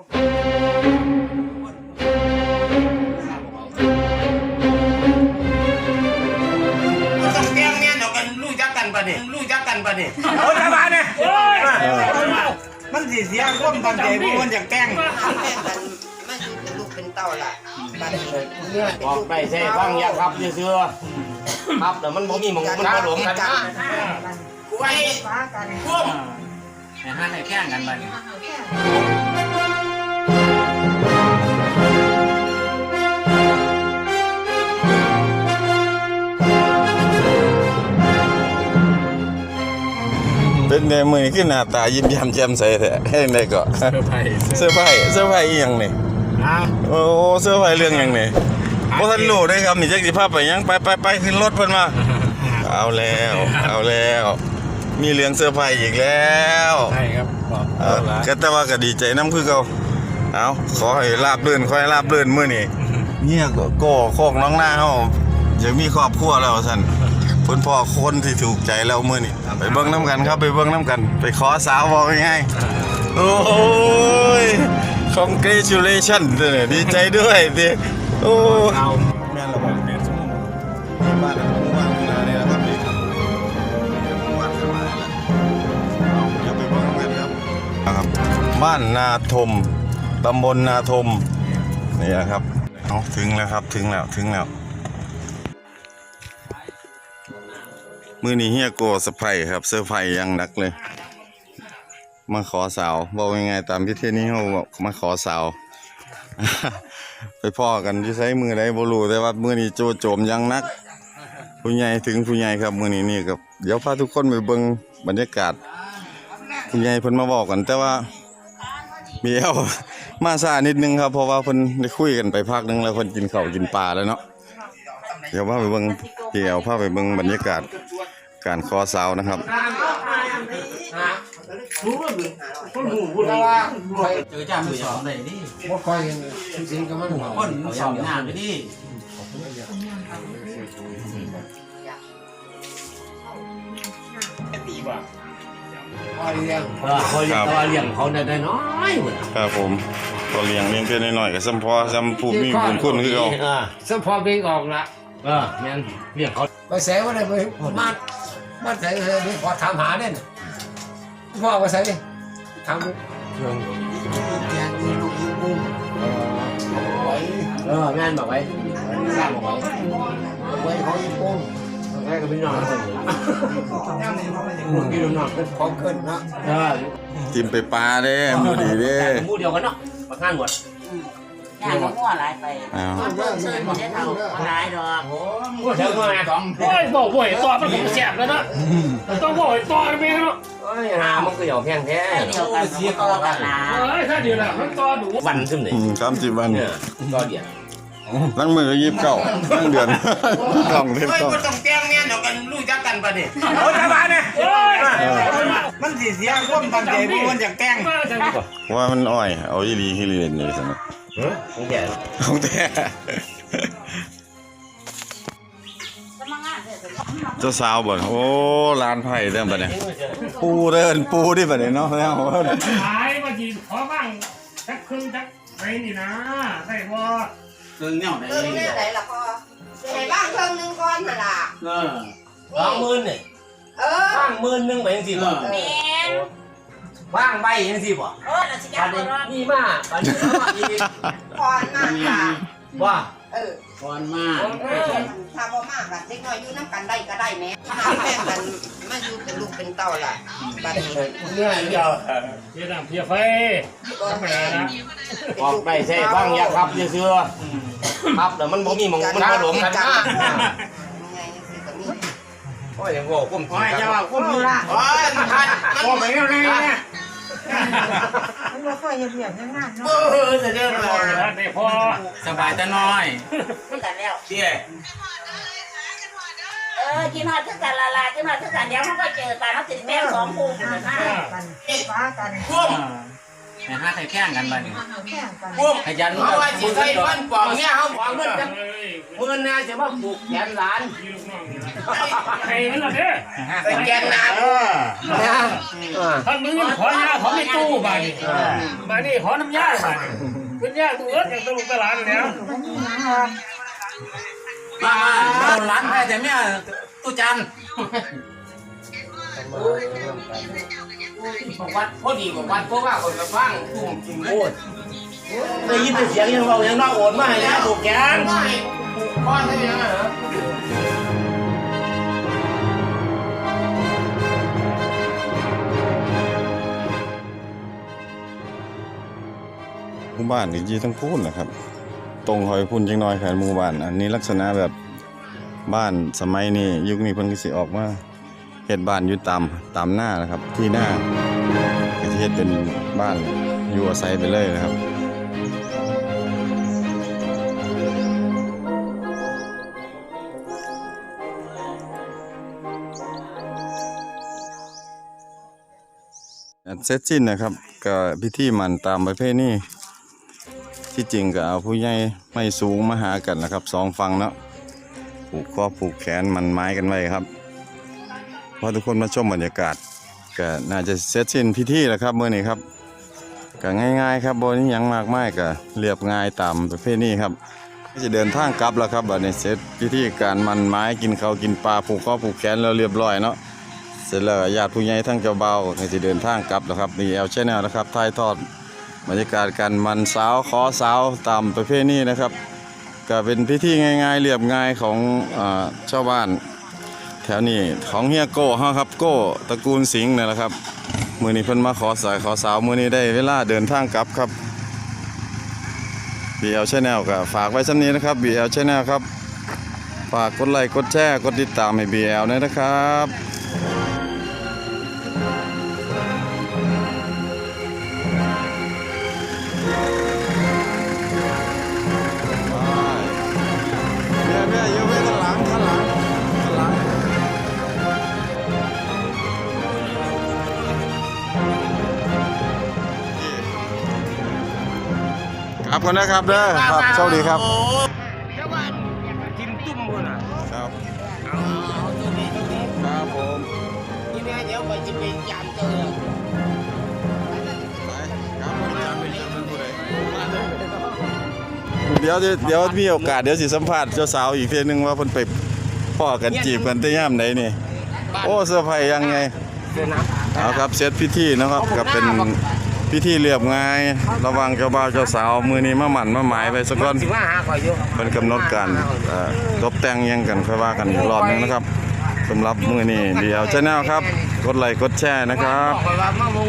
ต้องแกล้งเนี่ยเดี๋ยวกันรู้จักกันปะเนี่รู้จักกันปะนี่โอ้ยมาเนี่ยมันสิเสียความตั้งใจพวกมันอยากแกล้งแม่กันไม่อยู่เป็นลูกเป็นเต้าล่ะบันเมื่อเป็นบอกลูกไปใช่ฟังอย่าครับเชื่อๆครับแต่มันบ่มีหมองมันบ่หลงกันไว้พุ่มไอ้ห้าในแข่งกันบ้านี้เป็ ไงมือนี้ขึ้นหน้าตายิ้มแย้มแจ่มใสแท้เฮ็ดได้ก็เซอร์ไพรส์เสื้อผ้าเสื้อผ้าอีหยังนี่นะโอ้เสื้อผ้าเรื่องหยังนี่บ่ทันรู้เด้ครับนี่จักสิพาไปหยังไปไปไปขึ้นรถเพิ่นมาเอาแล้ว เอาแล้ว มีเรื่องเสื้อผ้าอีกแล้วใช่ครับบอกเออก็แต่ว่าก็ดีใจนํคือเก่าเอาขอให้ราบรื่นขอให้ราบรื่นมื้อนี้เนี่ยก็ก็โคกน้องหน้าเฮาอยากมีครอบครัวแล้วซั่น เพิ่นพ่อคนที่ถูกใจแล้วมื้อนี้ไปเบิ่งนํกันครับไปเบิ่งนํกัน ไปขอสาวบอกง่ายๆโอ้ย congratulation เด้อดีใจด้วยดิโอ้เอาแม่นระบาดแม่นสมองบ้านหมู่บ้านนาเนี่ยนะครับนี่หมู่บ้านสมัยละเอาอย่าไปบอกกันครับครับ บ้านนาทมตำบลนาทมนี่ครับเอาถึงแล้วครับถึงแล้วถึงแล้ว มือนี้เฮียโกสะไพรครับเซอร์ไพรส์อยังนักเลย มาขอสาวบอกยังไงตามพิธีนี้เขาบอกมาขอสาว ไปพ่อกันที่ใช้มือใดบ่รู้แต่ว่ามือนี้โจโจมยังนัก ผู้ใหญ่ถึงผู้ใหญ่ครับมือนี้นี่ครับเดี๋ยวพาทุกคนไปเบิ่งบรรยากาศผู้ใหญ่เพิ่นมาบอกกันแต่ว่ามีเอามาซานิดนึงครับเพราะว่าเพิ่นได้คุยกันไปพักนึงแล้วเพิ่นกินข้าวกินปลาแล้วเนาะเดี๋ยวพาไปเบิ่งเดี๋ยวพาไปเบิ่งบรรยากาศ การขอเสานะครับเจอจ้ามือสองเลยนี่บ่ค่อยสิงกับมันคนสองงานไปดิพอเลี้ยงเอเลี้ยงตัวเลี้ยงเขาได้น้อยเหมือนครับผมก็เลี้ยงเลี้ยงเพื่อนน้อยๆก็ซ้ำพอซ้ำผู้มีบุญคุณคือเขาเออสมพอเบ่งออกละเออแม่นเลี้ยงเขาไปแสว่าได้ไปมา มาใส่นี่พอถามหาเด่นพ่อไปใส่ถามลูกเครื่องแกงมีลูกอีกุ้งเออไว้เออแม่นบอกไว้สร้างบอกไว้ไว้เของอีกุ้งแม่ก็ไม่นอนเลยกินนอนเป็นของเกินนะเออกินไปปลาเด้มือดีเด้มูเดียวกันเนาะประกันหมด ย่างก็มั่วหลายไปอ้าวเพิ่มเชิญคนได้เท่ามาหลายดอกก็เชิญมาสองโอ้ยบอกบ่อยต่อมันผมแสบแล้วนะต้องบอกต่อไปเนาะเอ้ยหามันก็หยอกแพงแท้ให้เดียวกันต่อกันนะเอ้ยถ้าเดียวละมันต่อดูวันขึ้นเลยอืมสามสิบวันเนี่ยก็เดียวตั้งมือก็ยิบเก้าตั้งเดือนกล่องเต็มเฮ้ยกล่องมันต้องแกล้งเนี่ยเดี๋ยวกันรู้จักกันปะนี่โอ้ยมาเนี่ยโอ้ยมันสิเสียความตั้งใจพวกมันอยากแกล้งมาจังว่ามันอ้อย เอาอีหลีฮิเลียนนี่ส นะของแก่ของแท้จะมางานเลยเจ้าสาวบ่นโอ้ลานไผ่เต็มปะเนี่ยปูเดินปูดิปะเนี่ยเนาะแล้วหายมาจีขอบ้างจักครึ่งจักไปนี่นะใส่บ่เครื่องเนี่ยไหนเออแม่ไหนล่ะพ่อไหนบ้างเครื่องนึงก่อนน่ะล่ะเออสองหมื่นเนี่ยเออว่างหมื่นหนึงไปยังสิบ่แมน ว่างใบยังสิบ่เออเราสิจ้าปันงนี้ก็รอดนี่มาปันนี้มาอีกพรมากค่ะว่าเออก่อนมาเออถ้าบ่มากล่ะเด็กน้อยอยู่น้ำกันได้ก็ได้แม่แม่กันไม่อยู่เป็นลูกเป็นเต้าล่ะบัดนี้เมื่อเดียวเพียงเพียไฟแม่นะบอกไปใช่ฟังอย่าครับเชื่อๆครับแต่มันบ่มีหมองมันบ่หลงกันกันไงนี่คือก็มีโอ้ยยังบอกผมโอ้ยจะว่าคุ้มนี่โอ้ยมันทันมันบ่ไปแล้วนี่เนี่ย มันบ่ค่อยเฮ็ดเวียกงานเนาะเออจะเดินมาได้พอสบายแต่น้อยคือกันแล้วเตี้ยเออกินฮอดคือกันละลายกินฮอดคือกันเดี๋ยวมันก็เจอกันเขาติดแม่สองคู่กันนะพุ่ม ให้หาใครแข่งกันบัดนี้กุ้มขยันเอาไว้สิใส่ฟันปอกเนี่ยเอาปอกมันจะเฮ้ยมือน่าจะมาปลูกแขนหลานยืมน้องนี่ละใครมันละเด้อใส่แกนหนานะอ่าท่านมึงขอยาขอไม่ตู้บาดนี่บาดนี่ขอน้ำยาบาดนี่เป็นยาตัวเอิ้นอย่างตะลุกตะหลานแล้วมามาโดนร้านแพ้แต่เมียตู้จัน บอกวัดพอดีบอกวัดเพราะว่าคนกระฟังกุ้มจริงโคตรได้ยินแต่เสียงยังเบายังน่าโอดมาให้ยาปลูกแขนปลูกก้อนได้ยังไงเหรอหมู่บ้านอีกยีทั้งพูนนะครับ ตรงหอยพุ่นจังน้อยแผนหมู่บ้าน อันนี้ลักษณะแบบบ้านสมัยนี้ยุคนี้เพิ่นก็สิออกมา เฮ็ดบ้านอยู่ตามตามหน้านะครับ ที่หน้าก็สิเฮ็ดเป็นบ้านอยู่อาศัยไปเลยนะครับเสร็จสิ้นนะครับก็พิธีมันตามประเพณีที่จริงก็เอาผู้ใหญ่ไม่สูงมาหากันนะครับสองฝั่งเนาะผูกคอผูกแขนมันไม้กันไว้ครับ พอทุกคนมาชมบรรยากาศก็น่าจะเสร็จสิ้นพิธีแล้วครับเมื่อนี้ครับก็ง่ายๆครับบนนี้ยังมากไมายก็เรียบง่ายตามประเพณีครับจะเดินทางกลับแล้วครับบัดนี้เสร็จพิธีการมันไม้กินข้าวกินปลาผูกคอผูกแขนแล้วเรียบร้อยเนาะเสร็จแล้วญาติผู้ใหญ่ทั้งเจ้าเบาก็จะเดินทางกลับแล้วครับนี่แอลชแนลนะครับถ่ายทอดบรรยากาศการมันสาวขอสาวตามประเพณีนะครับ ก็เป็นพิธีง่าย ๆ เรียบง่ายของอชาวบ้าน ถวนี้ของเฮียโก้ฮะครับโก้ตระกูลสิงห์นี่แหละครับ มือนี้เพิ่นมาขอสายขอสาวมือนี้ได้เวลาเดินทางกลับครับ BL Channel ก็ฝากไว้สำนี้นะครับ BL Channel ครับ ฝากกดไลค์กดแชร์กดติดตามให้ BL ด้วยนะครับ ครับคนนะครับเด้อครับโชคดีครับเดี๋ยวว่ากินตุ้มมือน่ะครับเอาเอาตัวนี้ตัวนี้ครับผมนี่แม่เดี๋ยวไปจะเป็นยามเจอไปครับผมจำเป็นจำเป็นผู้ใดเดี๋ยวเดี๋ยวมีโอกาสเดี๋ยวสิสัมภาษณ์เจ้าสาวอีกเทีนึงว่าเพิ่นไปพ่อกันจีบกันแต่ย่ามไหนนี่ โอ้เสื้อร์ไผ่ยังไง เดี๋ยวนะ เอาครับเซตพิธีนะครับก็เป็น พิธีเรียบง่าย ระวังเจ้าบ่าวเจ้าสาวมือนี้มาหมั่นมาหมายไปสักก่อนสิมาหาข่อยอยู่เป็นกำหนดการเอ่อตบแต่งยังกันค่อยว่ากันอีกรอบหนึงนะครับสำหรับมือนี้เดียวชแนลครับ กดไลค์กดแชร์นะครับ ข่อยว่ามามุง